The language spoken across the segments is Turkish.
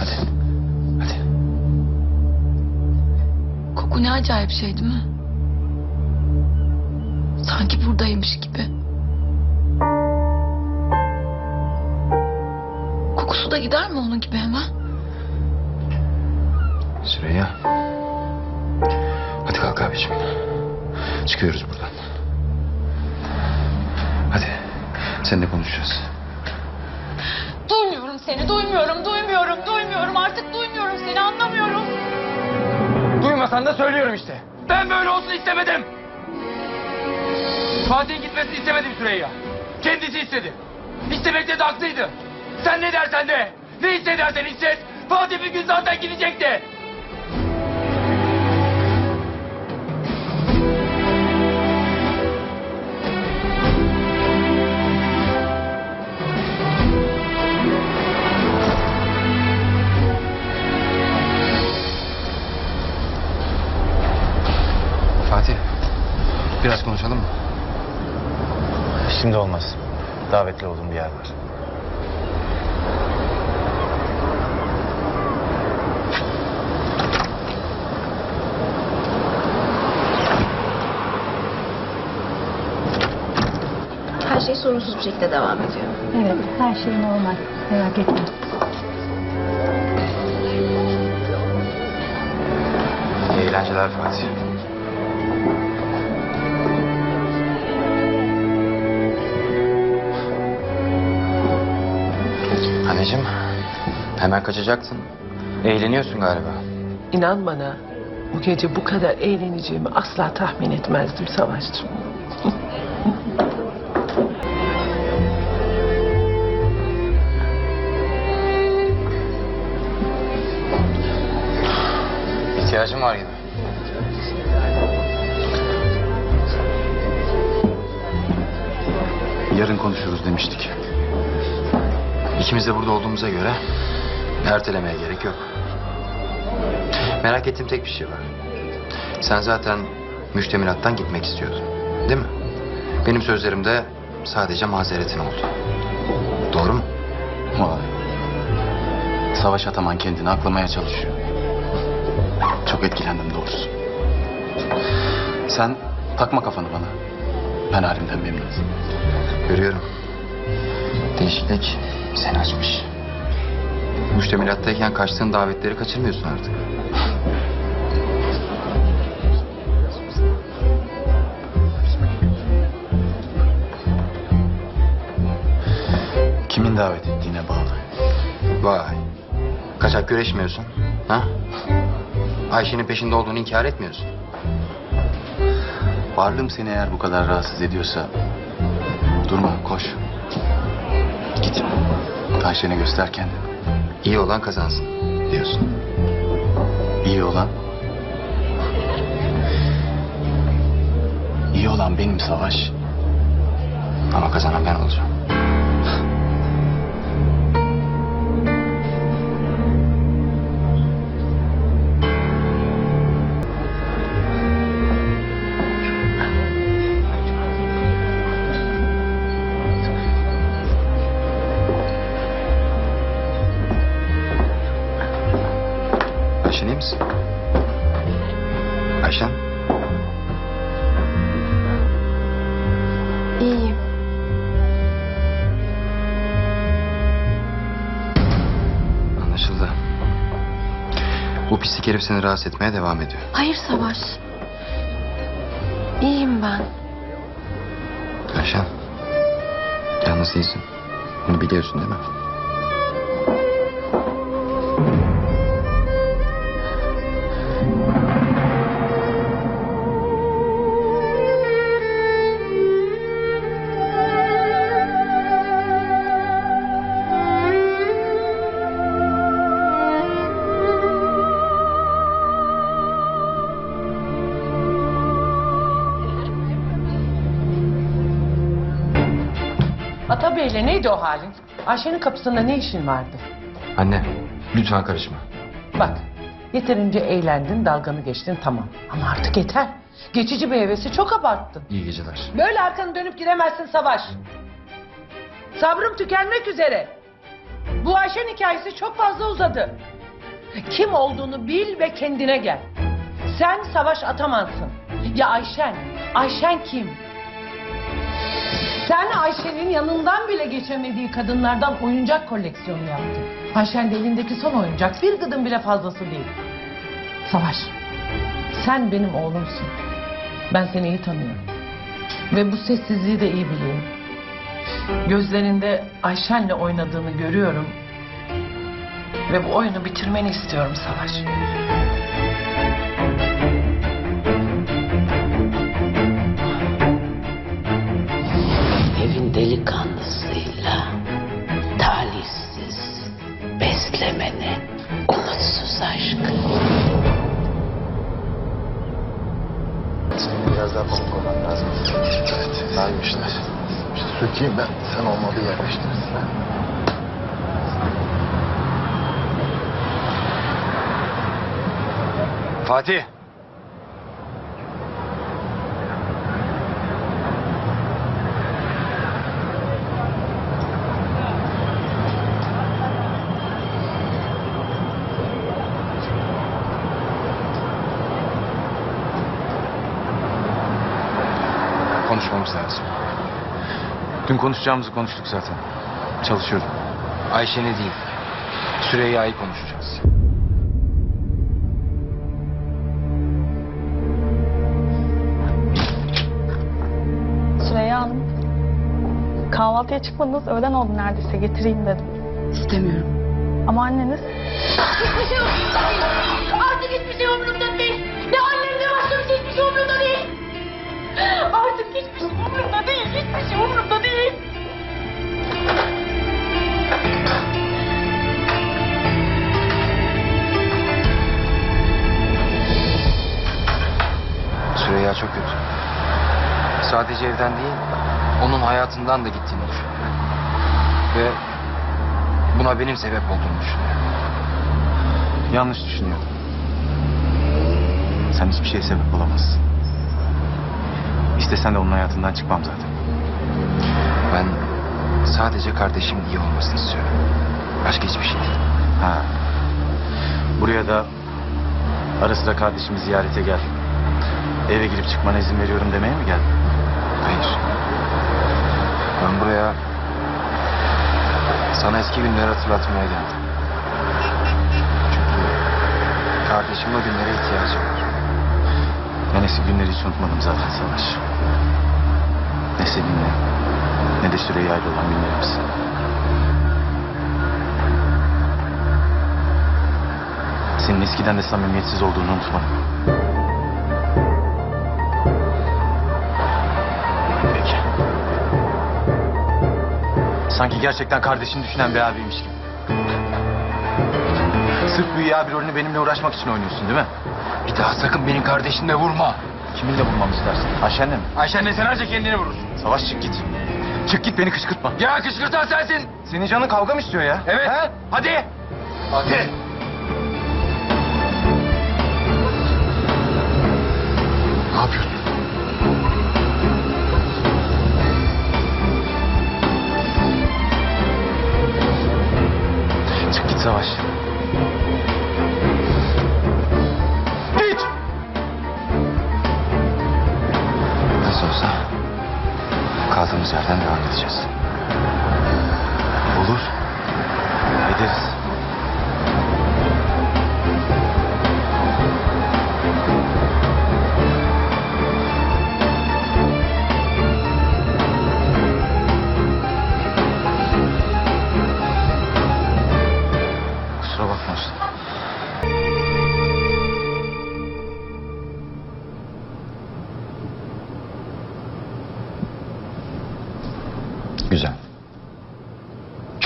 hadi. Hadi. Koku ne acayip şey değil mi? Sanki buradaymış gibi. Kokusu da gider mi onun gibi hemen? Süreyya. Hadi kalk abiciğim. Çıkıyoruz buradan. Hadi. Seninle konuşacağız. Duymuyorum seni, duymuyorum, duymuyorum. Duymasan da söylüyorum işte. Ben böyle olsun istemedim. Fatih'in gitmesini istemedim Süreyya. Kendisi istedi. İstemekte de haklıydı. Sen ne dersen de, ne hissedersen hisset. Fatih bir gün zaten gidecekti. Biraz konuşalım mı? Şimdi olmaz. Davetli olduğum bir yer var. Her şey sorunsuz bir şekilde devam ediyor. Evet, her şey normal. Merak etme. İyi eğlenceler Fatih. Anneciğim, hemen kaçacaktın. Eğleniyorsun galiba. İnan bana bu gece bu kadar eğleneceğimi asla tahmin etmezdim Savaş'cığım. İhtiyacım var gibi. Yarın konuşuruz demiştik. İkimiz de burada olduğumuza göre ertelemeye gerek yok. Merak ettiğim tek bir şey var. Sen zaten müştemilattan gitmek istiyordun. Değil mi? Benim sözlerimde sadece mazeretin oldu. Doğru mu? Vay. Savaş Ataman kendini aklamaya çalışıyor. Çok etkilendim doğrusu. Sen takma kafanı bana. Ben halimden memnunum. Görüyorum. Değişiklik seni açmış. Müştemilattayken kaçtığın davetleri kaçırmıyorsun artık. Kimin davet ettiğine bağlı. Vay. Kaçak güreşmiyorsun. Ha? Ayşe'nin peşinde olduğunu inkar etmiyorsun. Varlığım seni eğer bu kadar rahatsız ediyorsa... Durma, koş. Git. Ayşe'ne göster kendini. İyi olan kazansın diyorsun. İyi olan... İyi olan benim Savaş. Ama kazanan ben olacağım. Seni rahatsız etmeye devam ediyor. Hayır Savaş. İyiyim ben. Ayşen. Yalnız değilsin. Bunu biliyorsun değil mi? Neydi o halin? Ayşe'nin kapısında ne işin vardı? Anne lütfen karışma. Bak yeterince eğlendin dalganı geçtin tamam. Ama artık yeter. Geçici bir hevesi çok abarttın. İyi geceler. Böyle arkanı dönüp gidemezsin Savaş. Sabrım tükenmek üzere. Bu Ayşen hikayesi çok fazla uzadı. Kim olduğunu bil ve kendine gel. Sen Savaş Ataman'sın. Ya Ayşen? Ayşen kim? Sen Ayşe'nin yanından bile geçemediği kadınlardan oyuncak koleksiyonu yaptın. Ayşen de elindeki son oyuncak bir gıdım bile fazlası değil. Savaş, sen benim oğlumsun. Ben seni iyi tanıyorum. Ve bu sessizliği de iyi biliyorum. Gözlerinde Ayşen'le oynadığını görüyorum. Ve bu oyunu bitirmeni istiyorum Savaş. Delikanlısıyla talihsiz beslemene umutsuz aşk. Biraz daha pamuk olman lazım. Evet. Vermişler. Sökeyim ben. Sen olmadı yerleştirirsin. Fatih. Konuşmamız lazım. Dün konuşacağımızı konuştuk zaten. Çalışıyorum. Ayşe'ne değil, Süreyya'yı konuşacağız. Süreyya Hanım. Kahvaltıya çıkmadınız. Öğlen oldu neredeyse. Getireyim dedim. İstemiyorum. Ama anneniz... Hiçbir şey umurumda değil. Artık hiçbir şey umurumda değil. Ne annem ne başım hiçbir şey umurumda değil. Artık hiçbir şey umurumda değil. Hiçbir şey umurumda. Süreyya çok kötü. Sadece evden değil, onun hayatından da gittiğini düşünüyor. Ve buna benim sebep olduğumu düşünüyor. Yanlış düşünüyor. Sen hiçbir şeye sebep olamazsın. İstesen de onun hayatından çıkmam zaten. Ben sadece kardeşimin iyi olmasını istiyorum. Başka hiçbir şey değil. Ha. Buraya da ara sıra kardeşimi ziyarete gel. Eve girip çıkmana izin veriyorum demeye mi geldin? Hayır. Ben buraya sana eski günleri hatırlatmaya geldim. Çünkü kardeşim o günlere ihtiyacı var. Ben eski günleri hiç unutmadım zaten Savaş. Ne seninle ne de Süreyya ile olan günlerimiz. Senin eskiden de samimiyetsiz olduğunu unutmadım. Peki. Sanki gerçekten kardeşini düşünen bir abiymiş gibi. Sırf bu iyi abi rolünü benimle uğraşmak için oynuyorsun değil mi? Bir daha sakın benim kardeşimle vurma. Kiminle bulmamı istersin? Ayşen'le mi? Ayşen de senerce kendini vurursun. Savaş çık git. Çık git beni kışkırtma. Ya kışkırtan sensin. Senin canın kavga mı istiyor ya? Evet. He? Hadi. Hadi.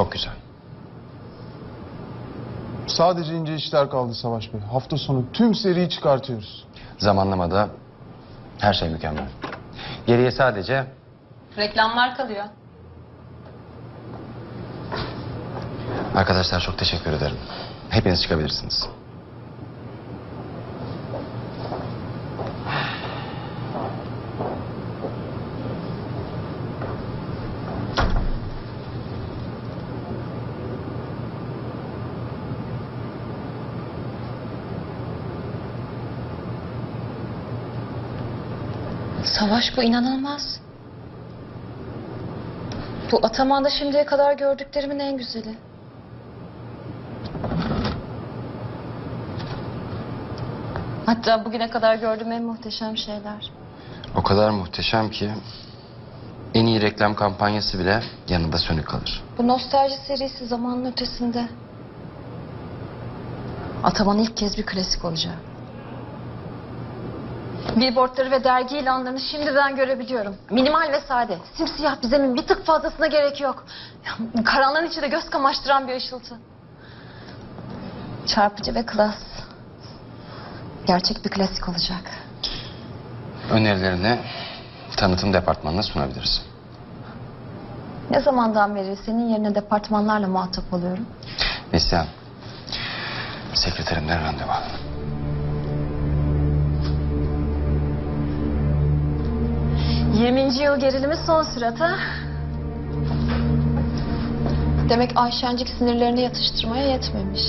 Çok güzel. Sadece ince işler kaldı Savaş Bey. Hafta sonu tüm seriyi çıkartıyoruz. Zamanlamada her şey mükemmel. Geriye sadece Reklamlar kalıyor. arkadaşlar çok teşekkür ederim. Hepiniz çıkabilirsiniz. Savaş bu inanılmaz. Bu Ataman'da şimdiye kadar gördüklerimin en güzeli. Hatta bugüne kadar gördüğüm en muhteşem şeyler. O kadar muhteşem ki en iyi reklam kampanyası bile yanında sönük kalır. Bu nostalji serisi zamanın ötesinde. Ataman ilk kez bir klasik olacak. Billboardları ve dergi ilanlarını şimdiden görebiliyorum. Minimal ve sade. Simsiyah bir bir tık fazlasına gerek yok. Karanlığın içinde göz kamaştıran bir ışıltı. Çarpıcı ve klas. Gerçek bir klasik olacak. Önerilerini tanıtım departmanına sunabiliriz. Ne zamandan beri senin yerine departmanlarla muhatap oluyorum? Neslihan, sekreterimle randevu aldım. 20. yıl gerilimi son sürata. Demek Ayşencik sinirlerini yatıştırmaya yetmemiş.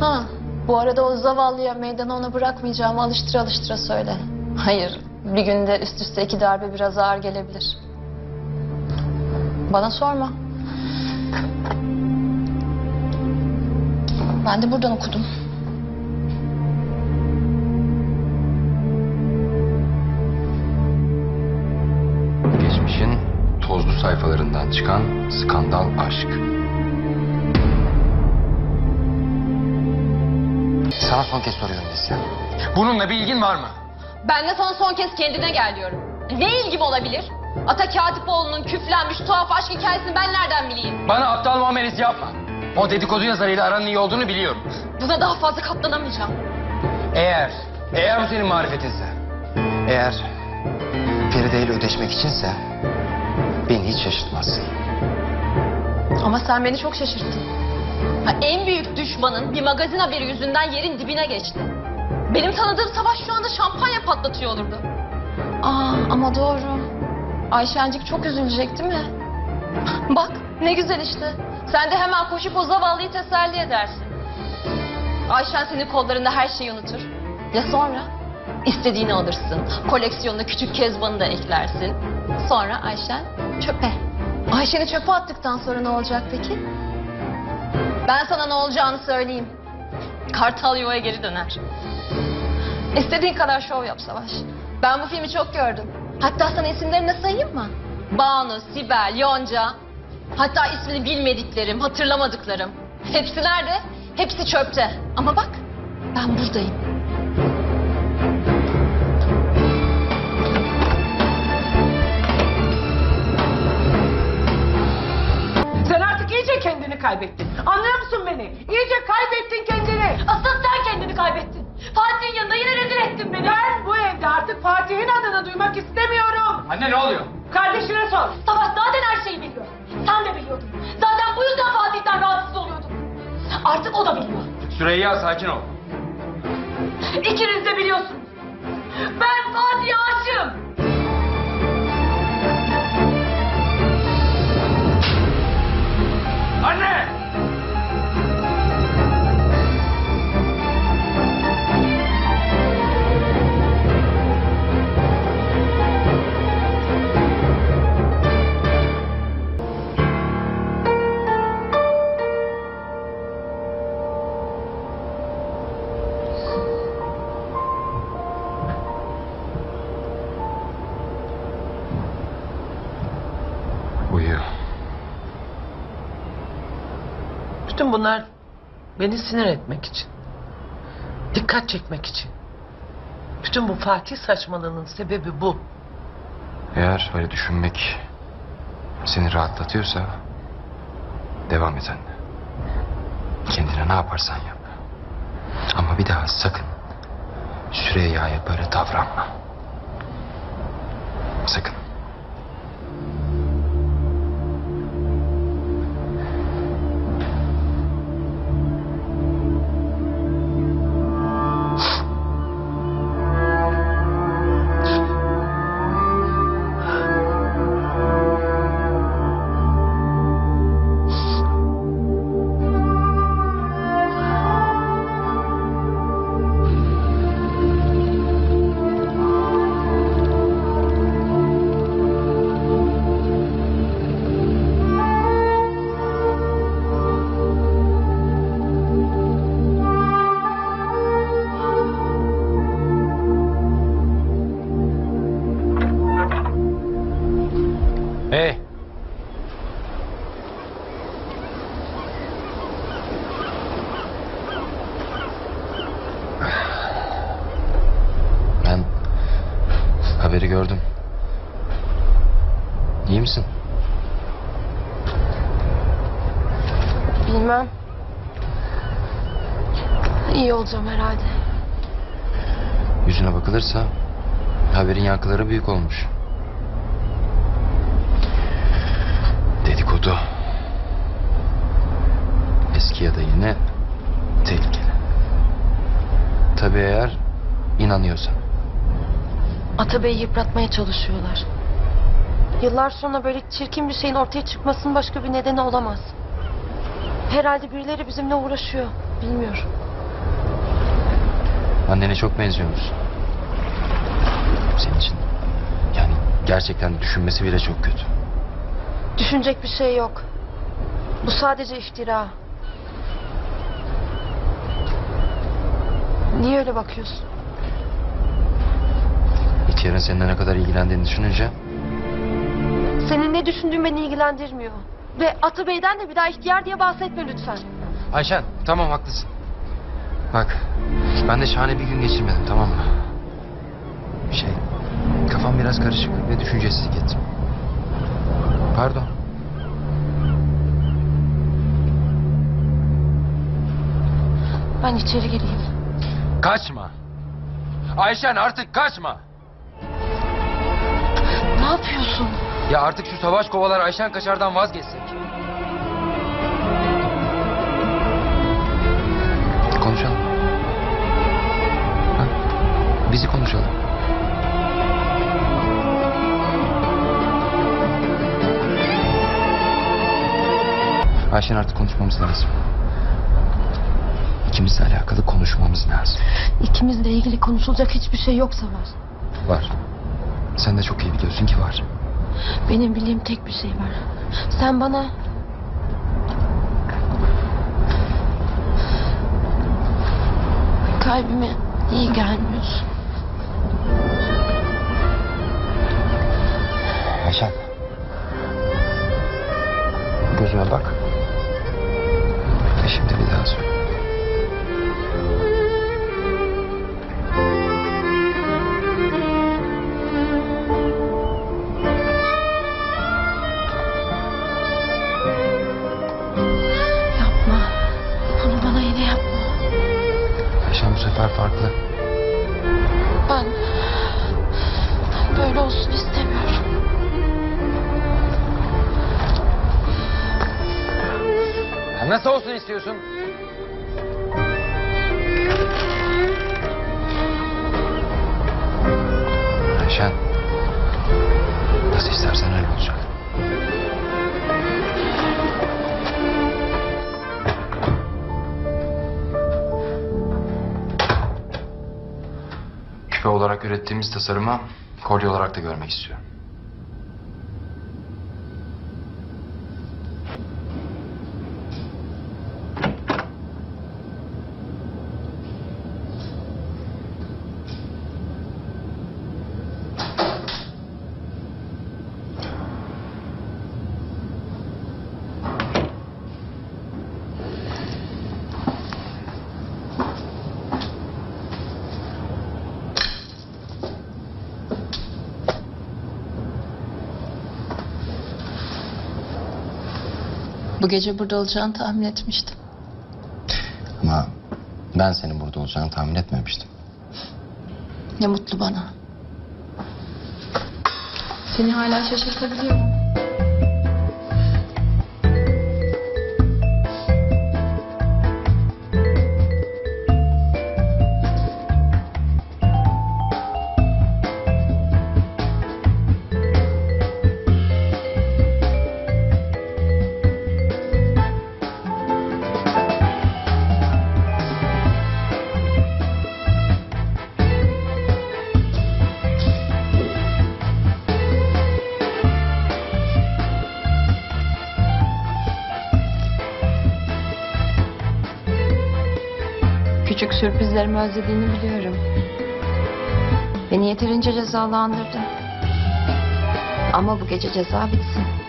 Ha, bu arada o zavallıya meydanı ona bırakmayacağımı alıştıra alıştıra söyle. Hayır, bir günde üst üste iki darbe biraz ağır gelebilir. Bana sorma. Ben de buradan okudum. Sayfalarından çıkan skandal aşk. Sana son kez soruyorum Neslihan. Bununla bir ilgin var mı? Ben de sana son kez kendine gel diyorum. Ne ilgim olabilir? Ata Katipoğlu'nun küflenmiş tuhaf aşk hikayesini ben nereden bileyim? Bana aptal muamelesi yapma. O dedikodu yazarıyla aranın iyi olduğunu biliyorum. Buna daha fazla katlanamayacağım. Eğer, eğer bu senin marifetinse. Eğer Feride ile ödeşmek içinse beni hiç şaşırtmazsın. Ama sen beni çok şaşırttın. Ha, en büyük düşmanın bir magazin haberi yüzünden yerin dibine geçti. Benim tanıdığım Savaş şu anda şampanya patlatıyor olurdu. Aa ama doğru. Ayşencik çok üzülecek değil mi? Bak ne güzel işte. Sen de hemen koşup o zavallıyı teselli edersin. Ayşen senin kollarında her şeyi unutur. Ya sonra? İstediğini alırsın. Koleksiyonuna küçük kezbanı da eklersin. Sonra Ayşen çöpe. Ayşen'i çöpe attıktan sonra ne olacak peki? Ben sana ne olacağını söyleyeyim. Kartal yuvaya geri döner. İstediğin kadar şov yap Savaş. Ben bu filmi çok gördüm. Hatta sana isimlerini sayayım mı? Banu, Sibel, Yonca. Hatta ismini bilmediklerim, hatırlamadıklarım. Hepsi nerede? Hepsi çöpte. Ama bak ben buradayım. Kaybettin. Anlıyor musun beni? İyice kaybettin kendini. Asıl sen kendini kaybettin. Fatih'in yanında yine rezil ettin beni. Ben bu evde artık Fatih'in adını duymak istemiyorum. Anne ne oluyor? Kardeşine sor. Savaş zaten her şeyi biliyor. Sen de biliyordun. Zaten bu yüzden Fatih'ten rahatsız oluyordun. Artık o da biliyor. Süreyya sakin ol. İkiniz de biliyorsunuz. Ben Fatih'e aşığım. Bunlar beni sinir etmek için. Dikkat çekmek için. Bütün bu Fatih saçmalığının sebebi bu. Eğer öyle düşünmek seni rahatlatıyorsa devam et anne. Kendine ne yaparsan yap. Ama bir daha sakın Süreyya'ya böyle davranma. Sakın. Bilmem. İyi olacağım herhalde. Yüzüne bakılırsa haberin yankıları büyük olmuş. Dedikodu. Eski ya da yeni tehlikeli. Tabii eğer inanıyorsan. Atabey'i yıpratmaya çalışıyorlar. Yıllar sonra böyle çirkin bir şeyin ortaya çıkmasının başka bir nedeni olamaz. Herhalde birileri bizimle uğraşıyor. Bilmiyorum. Annene çok benziyormuş. Senin için. Yani gerçekten düşünmesi bile çok kötü. Düşünecek bir şey yok. Bu sadece iftira. Niye öyle bakıyorsun? İhtiyarın seninle ne kadar ilgilendiğini düşününce Senin ne düşündüğün beni ilgilendirmiyor. Ve Atabey'den de bir daha ihtiyar diye bahsetme lütfen. Ayşen tamam haklısın. Bak ben de şahane bir gün geçirmedim tamam mı? Şey kafam biraz karışık ve düşüncesiz gittim. Pardon. Ben içeri gireyim. Kaçma. Ayşen artık kaçma. Ne yapıyorsun? Ya artık şu savaş kovalar Ayşen Kaçar'dan vazgeçsek. Konuşalım. Ha? Bizi konuşalım. Ayşen artık konuşmamız lazım. İkimizle alakalı konuşmamız lazım. İkimizle ilgili konuşulacak hiçbir şey yok Savaş. Var. Sen de çok iyi biliyorsun ki var. Benim bildiğim tek bir şey var. Sen bana... Kalbime iyi gelmiyorsun. Ayşen. Gözüme bak. Ve şimdi bir daha söyle. Sefer farklı. Ben... Böyle olsun istemiyorum. Ya nasıl olsun istiyorsun? Ayşen. Olarak ürettiğimiz tasarımı kolye olarak da görmek istiyorum. Bu gece burada olacağını tahmin etmiştim. Ama ben senin burada olacağını tahmin etmemiştim. Ne mutlu bana. Seni hala şaşırtabiliyorum. Sürprizlerimi özlediğini biliyorum. Beni yeterince cezalandırdı. Ama bu gece ceza bitsin.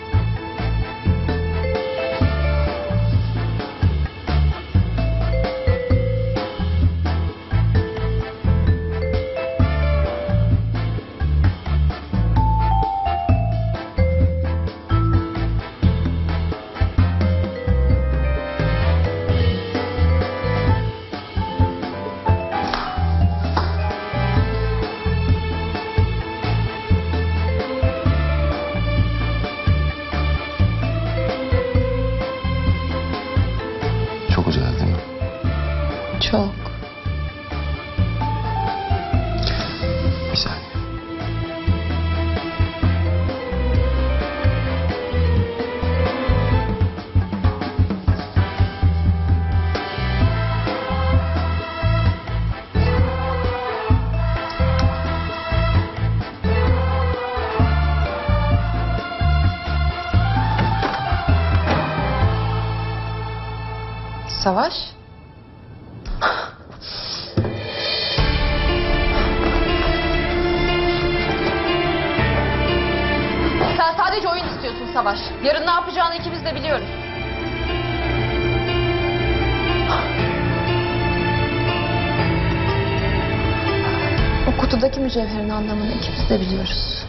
Savaş? Sen sadece oyun istiyorsun Savaş. Yarın ne yapacağını ikimiz de biliyoruz. O kutudaki mücevherin anlamını ikimiz de biliyoruz.